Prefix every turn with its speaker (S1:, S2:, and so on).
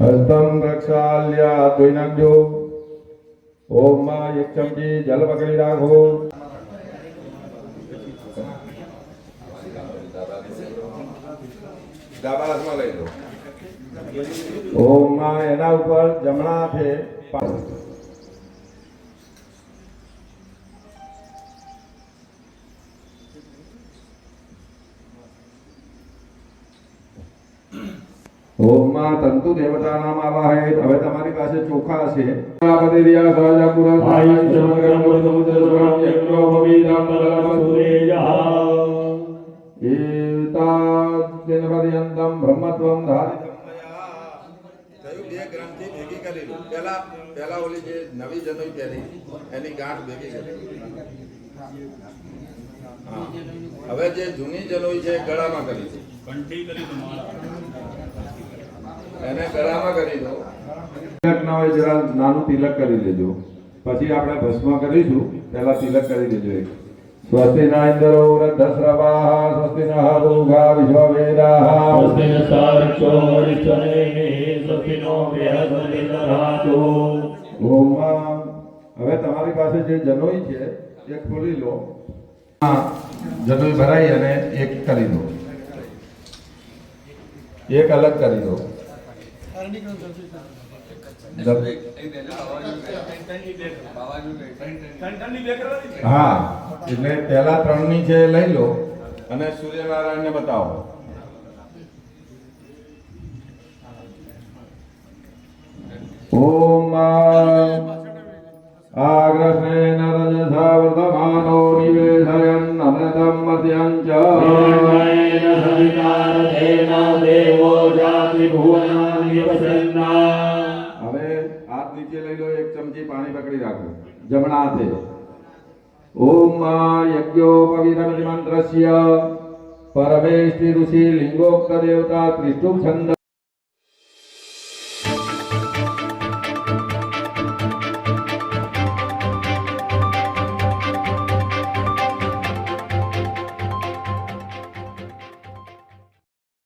S1: હસ્તમ પ્રક્ષાલ્યા ધોઈ નાખજો ઓમમાં એક ચમચી જલ પકડી રાખો
S2: ડાબા લઈ લો।
S1: ઓમમાં એના ઉપર જમણા હાથે પા- તંતુ દેવતા નામ આવાહે. હવે તમારી પાસે ચોખા છે. ગણપતિ રિયા સહજા પુરા
S3: સમગ્રમ સમુદ્ર સુરમ યજ્ઞો ભવિદમ બલવસુરેયઃ
S1: એતાજ્ઞપર્યંતમ બ્રહ્મત્વમ ધારિતમ
S2: થયું બે ગ્રામથી ભેગી કરી લો પહેલા પહેલા ઓલી જે નવી જનોઈ એની ગાંઠ ભેગી કરી હવે જે જૂની જનોઈ છે એ ગળામાં કરી છે. એને ગળામાં કરી દો.
S1: તિલક ના હોય જરા નાનું તિલક કરી લેજો. પછી આપણે ભસ્મ કરીશું પહેલા તિલક કરી દેજો એક. સ્વસ્તિ ના ઇન્દ્રો વૃદ્ધસ્રવાહ સ્વસ્તિ નઃ હરુગા વિશ્વવેદાઃ
S3: સ્વસ્તિ ન સારક્ષો વરિષ્ઠનેમિ સ્વસ્તિ નો બૃહસ્પતિર્દધાતુ
S1: ઓમ હવે તમારી પાસે જે જનોઈ છે એ ખોલી લો. હા જનોઈ ભરાઈ અને એક કરી દો. એક અલગ કરી દો. હા એટલે પહેલા ત્રણની છે લઈ લો અને સૂર્યનારાયણને બતાવો. ઓમ આગ્રહે નરજ વર્ધમાનો નિવેશયન અમૃતમ મધ્યં હવે હાથ નીચે લઈ લો, એક ચમચી પાણી પકડી રાખો. જમણા હાથે. ઓમ યજ્ઞોપવિરમતિ મંત્રસ્ય. પરમેષ્ટિ ઋષિ લિંગોક્ત દેવતા ત્રિષ્ટુપ છંદ